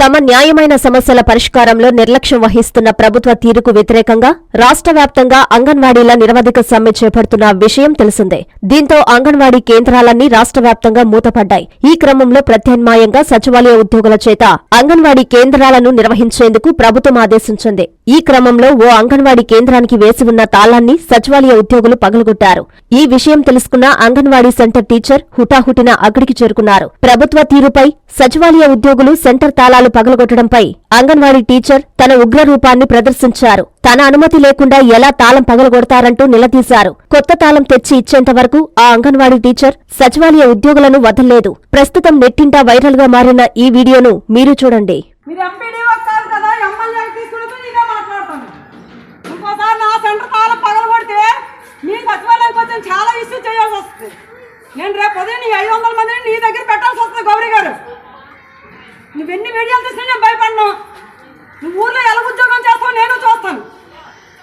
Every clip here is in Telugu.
తమ న్యాయమైన సమస్యల పరిష్కారంలో నిర్లక్ష్యం వహిస్తున్న ప్రభుత్వ తీరుకు వ్యతిరేకంగా రాష్ట్ర వ్యాప్తంగా అంగన్వాడీల నిరవధిక సమ్మె చేపడుతున్న విషయం తెలిసిందే. దీంతో అంగన్వాడీ కేంద్రాలన్నీ రాష్ట్ర వ్యాప్తంగా మూతపడ్డాయి. ఈ క్రమంలో ప్రత్యామ్నాయంగా సచివాలయ ఉద్యోగుల చేత అంగన్వాడీ కేంద్రాలను నిర్వహించేందుకు ప్రభుత్వం ఆదేశించింది. ఈ క్రమంలో ఓ అంగన్వాడీ కేంద్రానికి వేసి ఉన్న తాళాన్ని సచివాలయ ఉద్యోగులు పగలగొట్టారు. ఈ విషయం తెలుసుకున్న అంగన్వాడీ సెంటర్ టీచర్ హుటాహుటిన అక్కడికి చేరుకున్నారు. ప్రభుత్వ తీరుపై సచివాలయ ఉద్యోగులు సెంటర్ తాళాలు పగలగొట్టడంపై అంగన్వాడీ టీచర్ తన ఉగ్ర రూపాన్ని ప్రదర్శించారు. తన అనుమతి లేకుండా ఎలా తాళం పగలగొడతారంటూ నిలదీశారు. కొత్త తాళం తెచ్చి ఇచ్చేంత వరకు ఆ అంగన్వాడీ టీచర్ సచివాలయ ఉద్యోగులను వదల్లేదు. ప్రస్తుతం నెట్టింటా వైరల్గా మారిన ఈ వీడియోను మీరు చూడండి. నేను రేపు ఉదయం నీ ఐదు వందల మందిని నీ దగ్గర పెట్టాల్సి వస్తుంది గౌరీ గారు. నువ్వెన్ని వీడియోలు తీసినా నేను భయపడను. నువ్వు ఊర్లో ఎలా ఉద్యోగం చేస్తావు నేను చూస్తాను.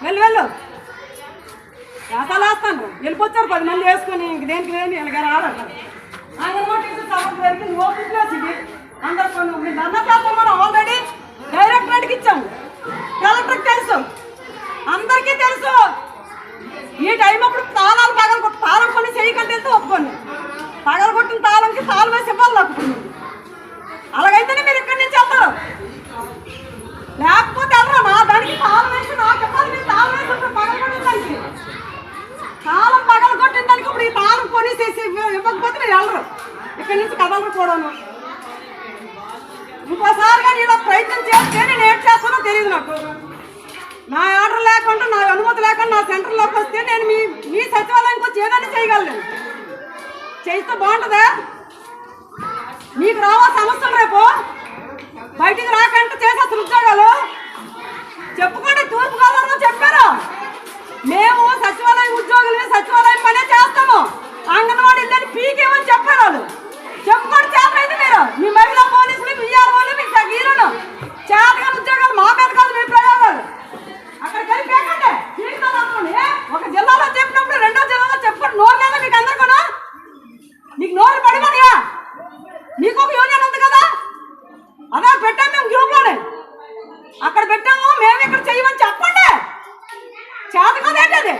వెళ్ళు వెళ్ళు. వేసాలు వేస్తాను వెళ్ళిపోతారు పది మంది వేసుకొని ఇంక దేనికి లేని ఇలాగ రావాలి అంగన్వాడీ టీచర్ సభకు నువ్వు ఓపెన్ ఇది. అందరు కొన్ని అన్న చేస్తాం మనం ఆల్రెడీ డైరెక్టరేట్కి ఇచ్చాము కలెక్టర్కి తెలుసు అందరికీ తెలుసు ఈ టైం అప్పుడు తాళాలు పగల కొట్టు తాళం కొన్ని చేయకంటే వెళ్తే ఒప్పుకోండి పగల కొట్టిన తాళంకి తాళం వేసి ఇవ్వాలి నాకు అలాగైతేనే మీరు ఇక్కడి నుంచి వెళ్తారు లేకపోతే వెళ్ళరా నా దానికి తాళం వేసి నాకు ఇవ్వాలి మీరు తాళం వేసి ఉంటే పగల కొట్టిన దానికి తాళం పగల కొట్టిన దానికి ఇప్పుడు ఈ తాళం కొనేసేసి ఇవ్వ- ఇవ్వకపోతే మీరు వెళ్ళరు ఇక్కడి నుంచి కదలరు కూడాను ఇంకోసారి కానీ ఇలా ప్రయత్నం చేస్తే నేను ఏం చేస్తానో తెలియదు నాకు. నా ఆర్డర్ లేకుండా నా అనుమతి లేకుండా నా సెంటర్లోకి వస్తే నేను మీ మీ సచివాలయానికి వచ్చి ఏదైనా చేయగలను. చేస్తే బాగుంటుందా? మీకు రావా సమస్యలు రేపు బయటికి రాకంటే చేసే ఉద్యోగాలు చేత కదేంటి అది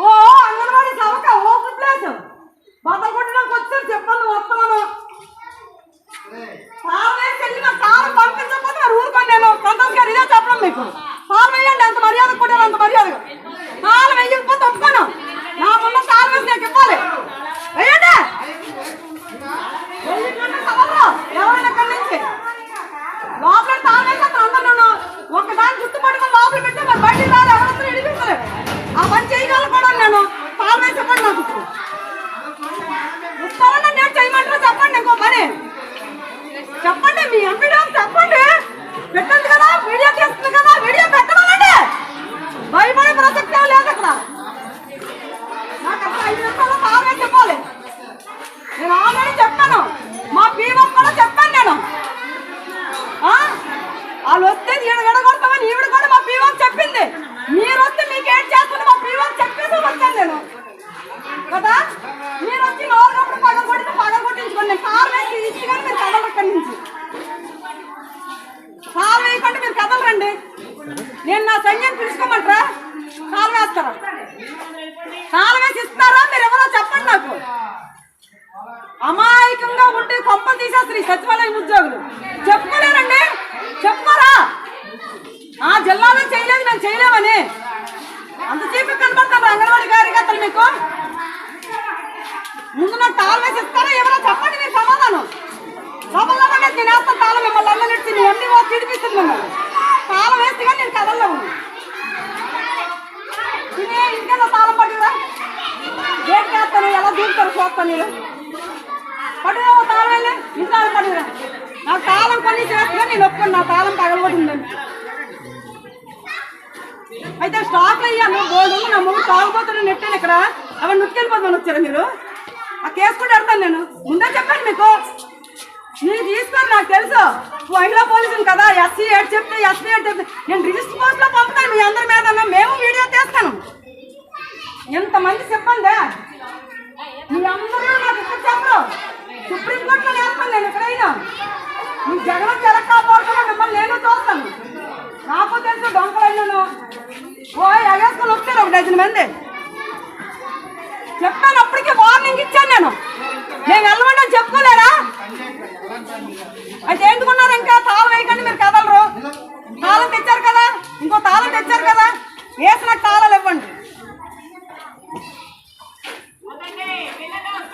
ఓ అంగన్వాడీ సవక ఓపెన్ ప్లేస్ బద్దలు కొట్టడానికి వచ్చారు చెప్పండి వస్తున్నాను పాలు వేసి వెళ్ళి నా కాలం పంపించకపోతే మరి ఊరుకోండి నేను సంతోష్ గారు ఇదే చెప్పడం మీకు పాలు వేయండి ఎంత మర్యాద కొట్టారు అంత మర్యాద పాలు వేయకపోతే ఒప్పుకోను నా ముందు పాలు వేసి నాకు ఇవ్వాలి వేయండి వెళ్ళిపోండి సభలో. ఎవరైనా ఇక్కడి నుంచి లోపల తాళం వేసేస్తారు అందరూ ఒక దాని జుట్టు పట్టుకొని లోపల పెట్టి మరి బయటికి రాదు ఎవరితో ఇడిపించలేదు ఆ పని చేయగలను కూడా నేను తాళం వేసి ఇవ్వండి నాకు ఇస్తారన్నా నేను చేయమంటారా చెప్పండి ఇంకో పని చెప్పండి మీ ఎంపీడీ చెప్పండి పెట్టండి కదా వీడియో తీస్తుంది కదా వీడియో పెట్టమనండి భయపడే ప్రసక్తే లేదు అక్కడ నాకు అక్కడ ఐదు నిమిషాలు తాళం వేసి ఇవ్వాలి నేను ఆల్రెడీ చెప్పాను మా పీఓ కూడా చెప్పాను నేను ఆ? వాళ్ళు వస్తే ఈడ విడగొడతామని ఈవిడ కూడా మా పీఓ చెప్పింది మీరు వస్తే మీకు ఏం చేస్తుంది మా పీఓ చెప్పేసి వచ్చాను నేను కదా మీరు వచ్చి నోరునప్పుడు పగ కొడితే పగ కొట్టించుకోండి నేను కారు వేసి ఇచ్చి కానీ మీరు కదలరు ఇక్కడి నుంచి కాలు వేయకుండా మీరు కదలరండి నేను నా సంఖ్యను పిలుచుకోమంటారా కాలు వేస్తారా కాలు వేసి ఇస్తారా మీరు ఎవరో చెప్పండి నాకు అమాయకంగా ఉండి మంత్రి తీసేస్తారు సచివాలయం ఉద్యోగులు. చెప్పుకోలేరండి? చెప్పుకోరా? ఆ జిల్లాలో చేయలేదు మేము చేయలేమని. అంతసేపు చీపి కనబడతారు అంగన్వాడీ కార్యకర్తలు మీకు. ముందు నాకు తాళం వేసి ఇస్తారా? ఎవరో చెప్పండి మీరు సమాధానం. సభల్లో నేను వేస్తాను తాళం మిమ్మల్ని అల్లనెట్టి నువ్వు అన్ని వాళ్ళు తిడిపిస్తుంది మిమ్మల్ని. తాళం వేస్తే కానీ నేను కథల్లో ఉన్నాను తినే ఇంటికన్నా తాళం పట్టుకురా. గేట్ చేస్తాను? ఎలా దూకుతారు చూస్తాను నేను పట్టుకురా తాళం వెళ్ళి ఇంట్లో నాకు తాళం కొన్ని చేస్తున్నా నేను ఒప్పుకుని. నా తాళం పగలబడిందని అయితే స్టాక్ అయ్యాను బోర్డు నా ముందు తాగుపోతున్న నెట్టాను ఇక్కడ అవన్నీ నుట్టుకెళ్ళిపోతాను వచ్చారా మీరు? ఆ కేసు కూడా పెడతాను నేను. ముందే చెప్పాను మీకు. మీరు తీసుకోను నాకు తెలుసు. మహిళా పోలీసులు కదా ఎస్సీ ఏడు చెప్తే ఎస్సీ ఏడు చెప్తే. నేను రిజిస్టర్ పోస్ట్లో పంపుతాను మీ అందరి మీద మేము వీడియో తీస్తాను. ఎంతమంది చెప్పండి మీ అందరూ నాకు ఇక్కడ చెప్పరు మీ జగన్ జలక్ కాపాడుతున్నా మిమ్మల్ని నేను చూస్తాను నాకు తెలుసు డొంకలయ్యాను ఓ ఎగేసుకొని వచ్చారు ఒక డజన్ మంది. చెప్పాను అప్పటికే వార్నింగ్ ఇచ్చాను నేను. నేను వెళ్ళమంటే చెప్పుకోలేదు చెప్పుకోలేరా అయితే ఎందుకున్నారు ఇంకా తాళం వేయకండి మీరు కదలరు తాళం తెచ్చారు కదా ఇంకో తాళం తెచ్చారు కదా వేసి నాకు తాళాలు ఇవ్వండి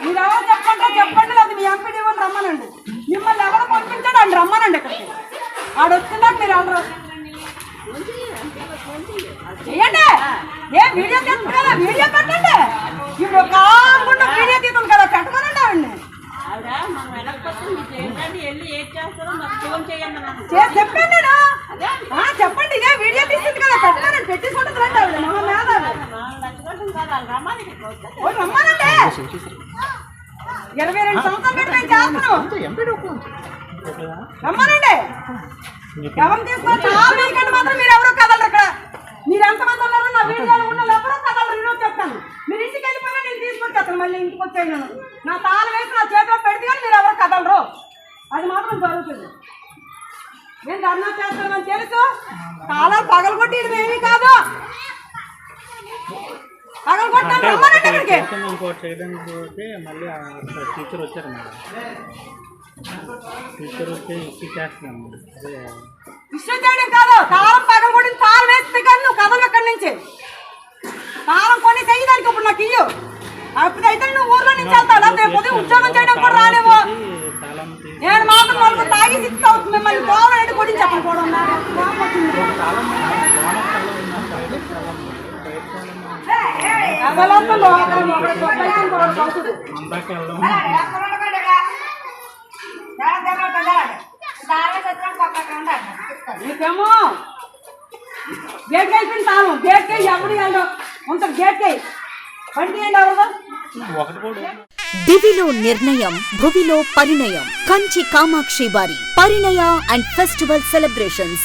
మీరు ఎవరు చెప్పండి చెప్పండి లేదా మీ ఎంపీడీ వాళ్ళు రమ్మనండి మిమ్మల్ని ఎవరు పంపించాడు అని రమ్మనండి ఇక్కడికి ఆడు వచ్చిందాక మీరు వెళ్ళరు చేయండి ఏ వీడియో తీస్తుంది కదా వీడియో పెట్టండి ఇప్పుడు కాకుండా వీడియో తీస్తుంది కదా పెట్టమనండి ఆవిడ్ని ఆవిడ మనం వెళ్ళకపోతే మీకు ఏంటంటే వెళ్ళి ఏం చేస్తారో మాకు ఫోన్ చేయండి నాకు చే- చెప్పండి నేను చెప్పండి. ఇదే వీడియో తీసింది కదా పెట్టానండి పెట్టేసుకుంటుంది రండి ఆవిడ మహా రమ్మానండి ఇరవై రెండు సంవత్సరాలు పెట్టి మేము చేస్తున్నాం రమ్మానండి ఎవరు తీసుకొని నా మీకంటే మాత్రం మీరు ఎవరు కదలరు ఇక్కడ. మీరు ఎంతమంది ఉన్నారు నా వీడియోలో ఉన్న ఎవరో కదలరు ఈరోజు చెప్తాను. మీరు ఇంటికి వెళ్ళిపోయినా నేను తీసుకొచ్చేస్తాను మళ్ళీ ఇంటికి వచ్చాను నేను. నా తాళం వేసి నా చేతిలో పెడితే కానీ మీరు ఎవరు కదలరు. అది మాత్రం జరుగుతుంది. నేను ధర్నా చేస్తానని తెలుసు. తాళాలు పగలగొట్టి ఇది ఏమీ కాదు. పగలగొట్టాను రమ్మనండి ఇక్కడికి. మొత్తం ఇంకోటి చేయడానికి పోతే మళ్ళీ టీచర్ వచ్చారు మేడం. టీచర్ వచ్చి అదే. చేయడం కాదు తాళం పగల కొట్టి తాళం వేస్తే కానీ నువ్వు కదలు ఎక్కడి నుంచి. తాళం కొని చేయడానికి ఇప్పుడు నాకు ఇయ్యు. అప్పుడు అయితే నువ్వు ఊర్లో నుంచి వెళ్తావు లేకపోతే ఉద్యోగం చేయడం కూడా రాలేవు నేను మాత్రం వాళ్ళకు తాగి సిక్స్ అవుతుంది. మిమ్మల్ని పోవాలంటే కొట్టి చెప్పను కూడా అందాక నీకేమో గేట్ అయిపోయింది తాను. గేట్కి ఎవరు వెళ్ళడం? ఉంట గేట్కి బండి తీయండి ఎవరు? ఒకటి కూడా దివిలో నిర్ణయం భువిలో పరిణయం. కంచి కామాక్షి వారి పరిణయ అండ్ ఫెస్టివల్ సెలబ్రేషన్స్.